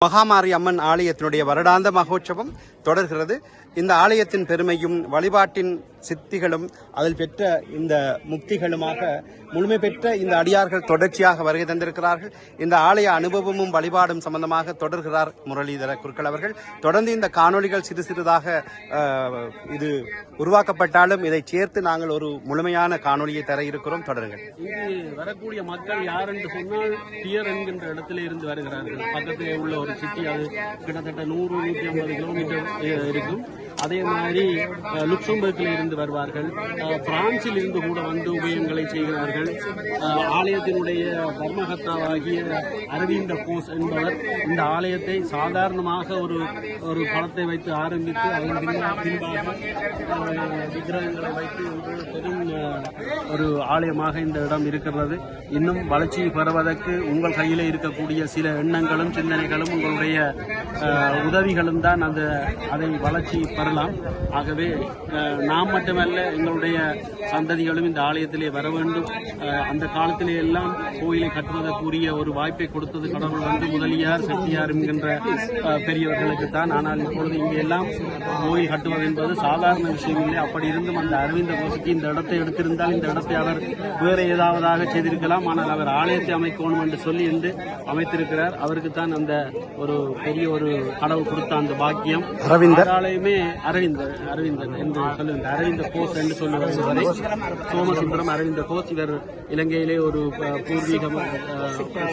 மகாமாரி அம்மன் ஆலயத்தினுடைய வருடாந்த மகோற்சவம் தொடர்கிறது. இந்த ஆலயத்தின் பெருமையும் வழிபாட்டின் சித்திகளும் அதில் பெற்ற இந்த முக்திகளுமாக முழுமை பெற்ற இந்த அடியார்கள் தொடர்ச்சியாக வருகை தந்திருக்கிறார்கள். இந்த ஆலய அனுபவமும் வழிபாடும் சம்பந்தமாக தொடர்கிறார் முரளிதர குருக்கள் அவர்கள். தொடர்ந்து இந்த காணொளிகள் சிறு சிறிதாக இது உருவாக்கப்பட்டாலும் இதை சேர்த்து நாங்கள் ஒரு முழுமையான காணொலியை தர இருக்கிறோம். தொடருங்கள். இங்கு வரக்கூடிய மக்கள் யார் என்று சொன்னால் பியர் என்கின்ற இடத்திலே இருந்து வருகிறார்கள். பக்கத்திலே உள்ள ஒரு சிட்டி அது கிட்டத்தட்ட நூறு நூற்றி ஐம்பது கிலோமீட்டர் இருக்கும். அதே மாதிரி அஹ், இருந்து வருவார்கள். பிரான்சில் இருந்து கூட வந்து உபயங்களை செய்கிறார்கள். ஆலயத்தினுடைய பர்மகத்தாவாகிய அரவிந்த கோஸ் என்பவர் இந்த ஆலயத்தை சாதாரணமாக ஒரு ஒரு படத்தை வைத்து ஆரம்பித்து அதன் பின்பாக விக்கிரகங்களை வைத்து ஒரு பெரும் ஒரு ஆலயமாக இந்த இடம் இருக்கிறது. இன்னும் வளர்ச்சி பெறுவதற்கு உங்கள் கையில் இருக்கக்கூடிய சில எண்ணங்களும் சிந்தனைகளும் உங்களுடைய உதவிகளும் தான் அந்த அதை வளர்ச்சி பெறலாம். ஆகவே நாம் மட்டுமல்ல எங்களுடைய சந்ததிகளும் இந்த ஆலயத்திலே வர வேண்டும். அந்த காலத்திலே எல்லாம் கோயிலை கட்டுவதற்குரிய ஒரு வாய்ப்பை கொடுத்தது கடவுள் வந்து முதலியார் செட்டியார் என்கின்ற பெரியவர்களுக்கு தான். ஆனால் இப்பொழுது இங்கே எல்லாம் கோயில் கட்டுவது என்பது சாதாரண விஷயம் இல்லை. அப்படி இருந்தும் அந்த அரவிந்த கோஷிக்கு இந்த இடத்தை எடுத்திருந்தால் இந்த இடத்தை அவர் வேறு ஏதாவதாக செய்திருக்கலாம். ஆனால் அவர் ஆலயத்தை அமைக்கணும் என்று சொல்லி என்று அமைத்திருக்கிறார். அவருக்கு தான் அந்த ஒரு பெரிய ஒரு கடவுள் கொடுத்த அந்த பாக்கியம். அரவிந்தர். ஆலயமே அரவிந்தர் அரவிந்தன் என்று சொல்லுகின்ற அரவிந்த கோஸ் என்று சொல்லுவதை சோமசுந்தரம் அரவிந்த கோஸ் இவர் இலங்கையிலே ஒரு பூர்வீக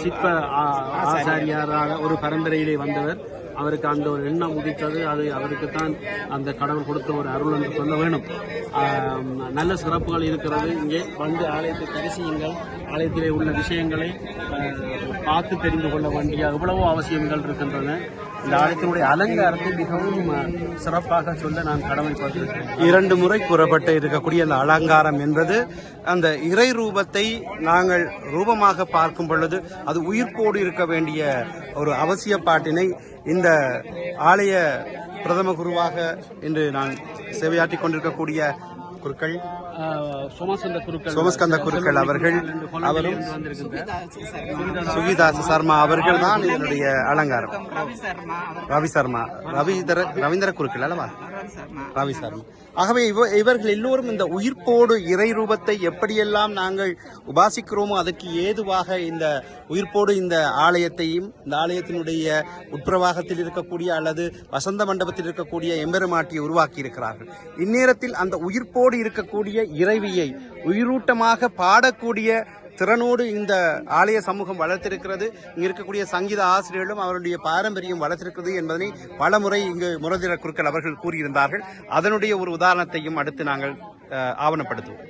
சிற்ப ஆ- ஆசாரியாராக ஒரு பரம்பரையிலே வந்தவர். அவருக்கு அந்த ஒரு எண்ணம் உதித்தது. அது அவருக்கு தான் அந்த கடவுள் கொடுத்த ஒரு அருள் என்று சொல்ல வேணும். நல்ல சிறப்புகள் இருக்கிறது. இங்கே வந்து ஆலயத்தை தரிசியுங்கள். ஆலயத்திலே உள்ள விஷயங்களை பார்த்து தெரிந்து கொள்ள வேண்டிய எவ்வளவோ அவசியங்கள் இருக்கின்றன. இந்த ஆலயத்தினுடைய அலங்காரத்தை மிகவும் சிறப்பாக சொல்ல நான் கடமைப்பட்டிருக்கிறேன். இரண்டு முறை கூறப்பட்டு இருக்கக்கூடிய அந்த அலங்காரம் என்பது அந்த இறை ரூபத்தை நாங்கள் ரூபமாக பார்க்கும் பொழுது அது உயிர்ப்போடு இருக்க வேண்டிய ஒரு அவசியப்பாட்டினை இந்த ஆலய பிரதம குருவாக இன்று நான் சேவையாற்றிக் கொண்டிருக்கக்கூடிய குருக்கள்? சோமஸ்கந்த குருக்கள் அவர்கள் அவரும் சுகிதாஸ் சர்மா அவர்கள் தான் இதனுடைய அலங்காரம். ரவி சர்மா. அவர் ரவி சர்மா. ரவிதர ரவீந்திர குருக்கள் அல்லவா? ரவி சர்மா. ஆகவே இவ இவர்கள் எல்லோரும் இந்த உயிர்ப்போடு இறை ரூபத்தை எப்படியெல்லாம் நாங்கள் உபாசிக்கிறோமோ அதற்கு ஏதுவாக இந்த உயிர்ப்போடு இந்த ஆலயத்தையும் இந்த ஆலயத்தினுடைய உட்பிரவாகத்தில் இருக்கக்கூடிய அல்லது வசந்த மண்டபத்தில் இருக்கக்கூடிய எம்பெருமாட்டியை உருவாக்கி இருக்கிறார்கள் இந்நேரத்தில் அந்த உயிர்ப்போடு இருக்கக்கூடிய இறைவியை உயிரூட்டமாக பாடக்கூடிய திறனோடு இந்த ஆலய சமூகம் வளர்த்திருக்கிறது. இங்கு இருக்கக்கூடிய சங்கீத ஆசிரியர்களும் அவருடைய பாரம்பரியம் வளர்த்திருக்கிறது என்பதனை பலமுறை இங்கு முரதிர குருக்கள் அவர்கள் கூறியிருந்தார்கள். அதனுடைய ஒரு உதாரணத்தையும் அடுத்து நாங்கள் ஆவணப்படுத்துவோம்.